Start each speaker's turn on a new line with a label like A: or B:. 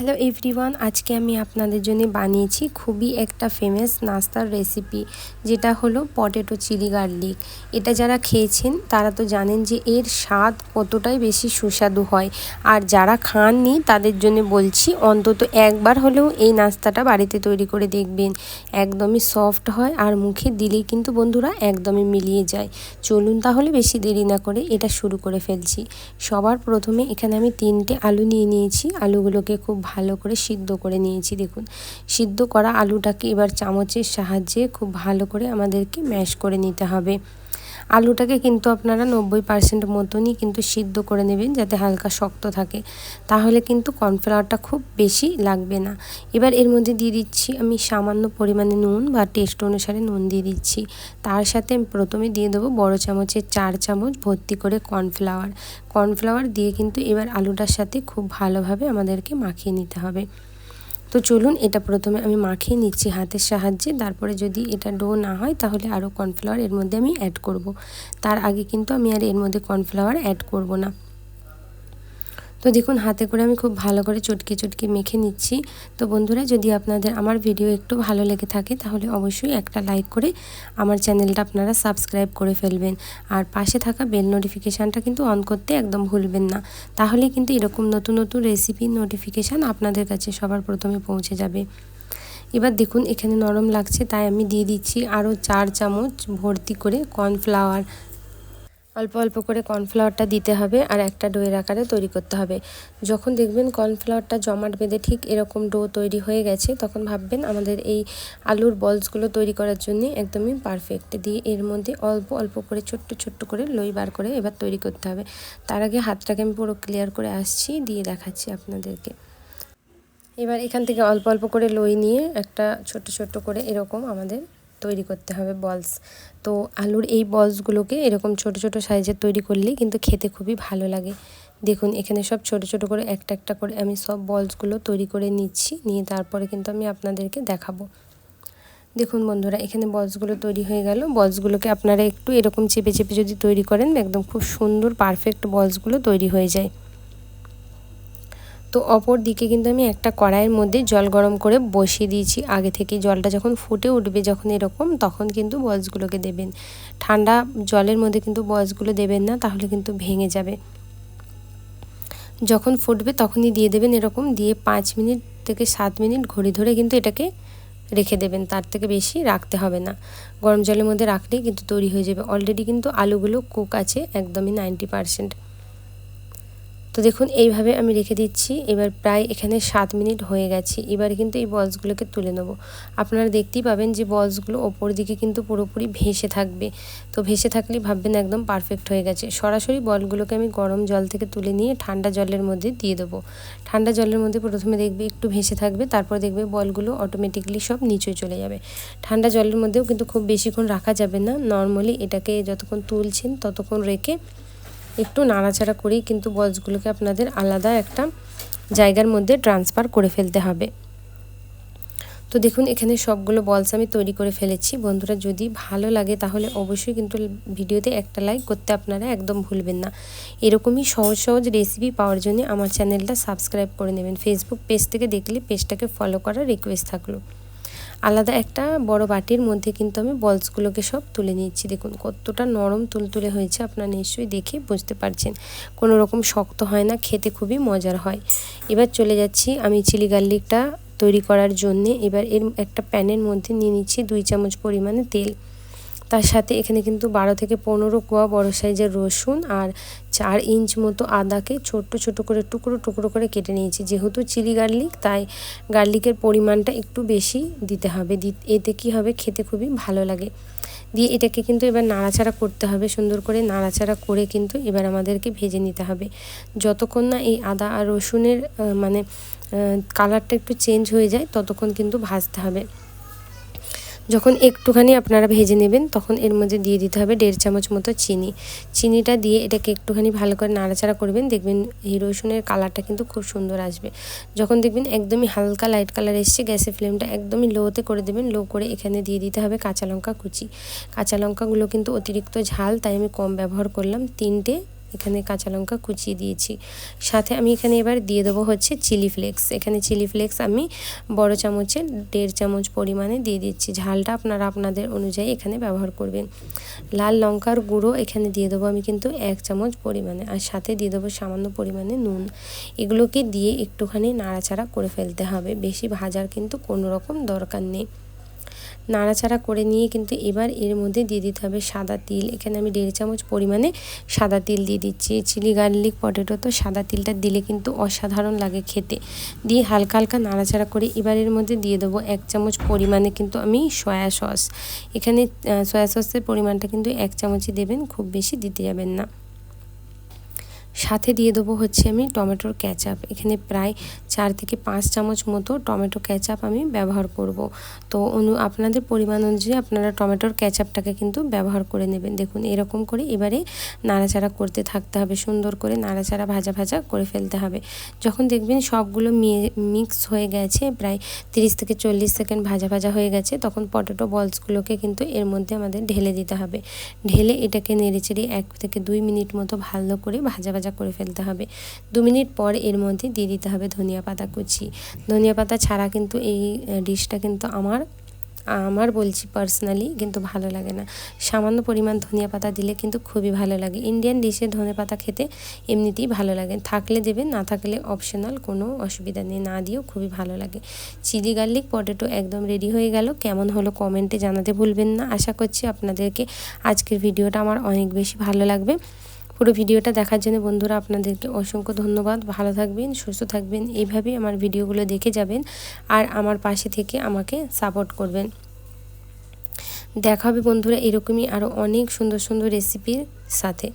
A: Hello everyone আজকে আমি আপনাদের জন্য বানিয়েছি খুবই একটা ফেমাস নাস্তার রেসিপি যেটা হলো পটেটো চিলি গার্লিক এটা যারা খেয়েছেন, তারা তো জানেন যে এর স্বাদ কতটাই বেশি সুস্বাদু হয়। আর যারা খাননি, তাদের জন্য বলছি, অন্তত একবার হলেও এই নাস্তাটা বাড়িতে তৈরি করে দেখবেন। একদমই সফট হয় আর মুখে দিলেই কিন্তু বন্ধুরা একদমই মিলিয়ে যায়। চলুন তাহলে বেশি দেরি না করে এটা শুরু করে ফেলছি। সবার প্রথমে এখানে আমি তিনটে আলু নিয়ে নিয়েছি। আলুগুলোকে খুব ভালো করে সিদ্ধ করে নিয়েছি, দেখুন। সিদ্ধ করা আলুটাকে এবার চামচের সাহায্যে খুব ভালো করে আমাদেরকে ম্যাশ করে নিতে হবে। আলুটাকে কিন্তু আপনারা নব্বই পার্সেন্ট মতনই কিন্তু সিদ্ধ করে নেবেন যাতে হালকা শক্ত থাকে। তাহলে কিন্তু কর্নফ্লাওয়ারটা খুব বেশি লাগবে না। এবার এর মধ্যে দিয়ে দিচ্ছি আমি সামান্য পরিমাণে নুন বা টেস্ট অনুসারে নুন দিয়ে দিচ্ছি। তার সাথে আমি প্রথমে দিয়ে দেবো বড় চামচের চার চামচ ভর্তি করে কর্নফ্লাওয়ার। কর্নফ্লাওয়ার দিয়ে কিন্তু এবার আলুটার সাথে খুব ভালোভাবে আমাদেরকে মাখিয়ে নিতে হবে। তো চলুন এটা প্রথমে আমি মাখিয়ে নিচ্ছি হাতের সাহায্যে তারপরে যদি এটা ডো না হয়, তাহলে আরও কর্নফ্লাওয়ার এর মধ্যে আমি অ্যাড করব। তার আগে কিন্তু আমি আর এর মধ্যে কর্নফ্লাওয়ার অ্যাড করব না তো দেখুন, হাতে করে আমি খুব ভালো করে চটকে চটকে মেখে নিচ্ছি। তো বন্ধুরা, যদি আপনাদের আমার ভিডিও একটু ভালো লেগে থাকে, তাহলে অবশ্যই একটা লাইক করে আমার চ্যানেলটা আপনারা সাবস্ক্রাইব করে ফেলবেন। আর পাশে থাকা বেল নোটিফিকেশানটা কিন্তু অন করতে একদম ভুলবেন না। তাহলে কিন্তু এরকম নতুন নতুন রেসিপির নোটিফিকেশান আপনাদের কাছে সবার প্রথমে পৌঁছে যাবে। এবার দেখুন, এখানে নরম লাগছে, তাই আমি দিয়ে দিচ্ছি আরও চার চামচ ভর্তি করে কর্নফ্লাওয়ার। অল্প অল্প করে কর্নফ্লাওয়ারটা দিতে হবে আর একটা ডোয়ের আকারে তৈরি করতে হবে। যখন দেখবেন কর্নফ্লাওয়ারটা জমাট বেঁধে ঠিক এরকম ডো তৈরি হয়ে গেছে, তখন ভাববেন আমাদের এই আলুর বলসগুলো তৈরি করার জন্য একদমই পারফেক্ট দিয়ে এর মধ্যে অল্প অল্প করে ছোট্ট ছোট্ট করে লই বার করে এবার তৈরি করতে হবে। তার আগে হাতটাকে আমি পুরো ক্লিয়ার করে আসছি, দিয়ে দেখাচ্ছি আপনাদেরকে। এবার এখান থেকে অল্প অল্প করে লই নিয়ে একটা ছোট ছোট করে এরকম আমাদের তৈরি করতে হবে বলস তো আলুর এই বলসগুলোকে এরকম ছোট ছোট সাইজের তৈরি করলেই কিন্তু খেতে খুবই ভালো লাগে। দেখুন, এখানে সব ছোট ছোট করে একটা একটা করে আমি সব বলসগুলো তৈরি করে নিচ্ছি, নিয়ে তারপরে কিন্তু আমি আপনাদেরকে দেখাবো। দেখুন বন্ধুরা, এখানে বলসগুলো তৈরি হয়ে গেল। বলসগুলোকে আপনারা একটু এরকম চেপে চেপে যদি তৈরি করেন, একদম খুব সুন্দর পারফেক্ট বলসগুলো তৈরি হয়ে যায়। তো অপর দিকে কিন্তু আমি একটা কড়াইয়ের মধ্যে জল গরম করে বসিয়ে দিয়েছি। আগে থেকে জলটা যখন ফুটে উঠবে যখন এরকম, তখন কিন্তু বলসগুলোকে দেবেন। ঠান্ডা জলের মধ্যে কিন্তু বলসগুলো দেবেন না, তাহলে কিন্তু ভেঙে যাবে। যখন ফুটবে তখনই দিয়ে দেবেন এরকম, দিয়ে পাঁচ মিনিট থেকে সাত মিনিট ঘড়ি ধরে কিন্তু এটাকে রেখে দেবেন। তার থেকে বেশি রাখতে হবে না। গরম জলের মধ্যে রাখলেই কিন্তু তৈরি হয়ে যাবে। অলরেডি কিন্তু আলুগুলো কুক আছে একদমই নাইনটি পারসেন্ট তো দেখুন, এইভাবে আমি রেখে দিচ্ছি। এবার প্রায় এখানে সাত মিনিট হয়ে গেছে। এবার কিন্তু এই বলসগুলোকে তুলে নেব। আপনারা দেখতেই পাবেন যে বলসগুলো ওপর দিকে কিন্তু পুরোপুরি ভেসে থাকবে। তো ভেসে থাকলেই ভাববেন একদম পারফেক্ট হয়ে গেছে। সরাসরি বলগুলোকে আমি গরম জল থেকে তুলে নিয়ে ঠান্ডা জলের মধ্যে দিয়ে দেবো। ঠান্ডা জলের মধ্যে প্রথমে দেখবে একটু ভেসে থাকবে, তারপর দেখবে বলগুলো অটোমেটিকলি সব নিচে চলে যাবে। ঠান্ডা জলের মধ্যেও কিন্তু খুব বেশিক্ষণ রাখা যাবে না। নর্মালি এটাকে যতক্ষণ তুলছেন ততক্ষণ রেখে একটু নাড়াচাড়া করেই কিন্তু বলসগুলোকে আপনাদের আলাদা একটা জায়গার মধ্যে ট্রান্সফার করে ফেলতে হবে। তো দেখুন, এখানে সবগুলো বলস আমি তৈরি করে ফেলেছি। বন্ধুরা, যদি ভালো লাগে তাহলে অবশ্যই কিন্তু ভিডিওতে একটা লাইক করতে আপনারা একদম ভুলবেন না। এরকমই সহজ সহজ রেসিপি পাওয়ার জন্য আমার চ্যানেলটা সাবস্ক্রাইব করে নেবেন। ফেসবুক পেজ থেকে দেখলে পেজটাকে ফলো করার রিকোয়েস্ট থাকল। আলাদা একটা বড় বাটির মধ্যে কিন্তু আমি বলসগুলোকে সব তুলে নিচ্ছি। দেখুন, কতটা নরম তুলতুলে হয়েছে আপনারা নিশ্চয়ই দেখে বুঝতে পারছেন। কোনো রকম শক্ত হয় না, খেতে খুবই মজার হয়। এবার চলে যাচ্ছি আমি চিলি গার্লিকটা তৈরি করার জন্যে। এবার এর একটা প্যানের মধ্যে নিয়ে নিচ্ছি দুই চামচ পরিমাণে তেল। তার সাথে এখানে কিন্তু বারো থেকে পনেরো কোয়া বড় সাইজের রসুন আর চার ইঞ্চ মতো আদাকে ছোট্ট ছোট করে টুকরো টুকরো করে কেটে নিয়েছি। যেহেতু চিলি গার্লিক, তাই গার্লিকের পরিমাণটা একটু বেশি দিতে হবে। এতে কি হবে? খেতে খুবই ভালো লাগে। দিয়ে এটাকে কিন্তু এবার নাড়াচাড়া করতে হবে। সুন্দর করে নাড়াচাড়া করে কিন্তু এবার আমাদেরকে ভেজে নিতে হবে। যতক্ষণ না এই আদা আর রসুনের মানে কালারটা একটু চেঞ্জ হয়ে যায়, ততক্ষণ কিন্তু ভাজতে হবে। যখন একটুখানি আপনারা ভেজে নেবেন, তখন এর মধ্যে দিয়ে দিতে হবে দেড় চামচ মতো চিনি। চিনিটা দিয়ে এটাকে একটুখানি ভালো করে নাড়াচাড়া করবেন, দেখবেন এই রসুনের কালারটা কিন্তু খুব সুন্দর আসবে। যখন দেখবেন একদমই হালকা লাইট কালার এসছে, গ্যাসের ফ্লেমটা একদমই লোতে করে দেবেন লো করে এখানে দিয়ে দিতে হবে কাঁচা লঙ্কা কুচি। কাঁচা লঙ্কাগুলো কিন্তু অতিরিক্ত ঝাল, তাই আমি কম ব্যবহার করলাম। তিনটে এখানে কাঁচা লঙ্কা কুচিয়ে দিয়েছি। সাথে আমি এখানে এবার দিয়ে দেবো হচ্ছে চিলি ফ্লেক্স। এখানে চিলি ফ্লেক্স আমি বড় চামচের, দেড় চামচ পরিমাণে দিয়ে দিচ্ছি। ঝালটা আপনারা আপনাদের অনুযায়ী এখানে ব্যবহার করবেন। লাল লঙ্কার গুঁড়ো এখানে দিয়ে দেবো আমি কিন্তু এক চামচ পরিমাণে। আর সাথে দিয়ে দেবো সামান্য পরিমাণে নুন। এগুলোকে দিয়ে একটুখানি নাড়াচাড়া করে ফেলতে হবে। বেশি ভাজার কিন্তু কোনো রকম দরকার নেই। নাড়াচাড়া করে নিয়ে কিন্তু এবার এর মধ্যে দিয়ে দিতে হবে সাদা তিল। এখানে আমি দেড় চামচ পরিমাণে সাদা তিল দিয়ে দিচ্ছি। চিলি গার্লিক পটেটো তো সাদা তিলটা দিলে কিন্তু অসাধারণ লাগে খেতে। দিয়ে হালকা হালকা নাড়াচাড়া করে এবার এর মধ্যে দিয়ে দেবো এক চামচ পরিমাণে কিন্তু আমি সয়া সস। এখানে সয়া সসের পরিমাণটা কিন্তু এক চামচই দেবেন, খুব বেশি দিতে যাবেন না। সাথে দিয়ে দেবো হচ্ছে আমি টমেটোর ক্যাচাপ এখানে প্রায় চার থেকে পাঁচ চামচ মতো টমেটো ক্যাচাপ আমি ব্যবহার করব। তো অনু, আপনাদের পরিমাণ অনুযায়ী আপনারা টমেটোর ক্যাচাপটাকে কিন্তু ব্যবহার করে নেবেন। দেখুন, এরকম করে এবারে নাড়াচাড়া করতে থাকতে হবে, সুন্দর করে নাড়াচাড়া ভাজা ভাজা করে ফেলতে হবে। যখন দেখবেন সবগুলো মিক্স হয়ে গেছে, প্রায় তিরিশ থেকে চল্লিশ সেকেন্ড ভাজা ভাজা হয়ে গেছে, তখন পটেটো বলসগুলোকে কিন্তু এর মধ্যে আমাদের ঢেলে দিতে হবে। ঢেলে এটাকে নেড়েচেড়ে এক থেকে দুই মিনিট মতো ভালো করে ভাজা ভাজা করে ফেলতে হবে। দু মিনিট পর এর মধ্যে দিয়ে দিতে হবে ধনিয়া পাতা কুচি। ধনিয়া পাতা ছাড়া কিন্তু এই ডিশটা কিন্তু আমার আমার বলছি পার্সোনালি কিন্তু ভালো লাগে না। সামান্য পরিমাণ ধনিয়া পাতা দিলে কিন্তু খুবই ভালো লাগে। ইন্ডিয়ান ডিশে ধনে পাতা খেতে এমনিতেই ভালো লাগে। থাকলে দেবেন, না থাকলে অপশনাল কোনো অসুবিধা নেই। না দিয়েও খুবই ভালো লাগে। চিলি গার্লিক পটেটো একদম রেডি হয়ে গেল। কেমন হলো কমেন্টে জানাতে ভুলবেন না। আশা করছি আপনাদেরকে আজকের ভিডিওটা আমার অনেক বেশি ভালো লাগবে। পুরো ভিডিওটা দেখার জন্য বন্ধুরা আপনাদেরকে অসংখ্য ধন্যবাদ। ভালো থাকবেন, সুস্থ থাকবেন, এইভাবেই আমার ভিডিওগুলো দেখে যাবেন আর আমার পাশে থেকে আমাকে সাপোর্ট করবেন। দেখা হবে বন্ধুরা এরকমই আরও অনেক সুন্দর সুন্দর রেসিপির সাথে।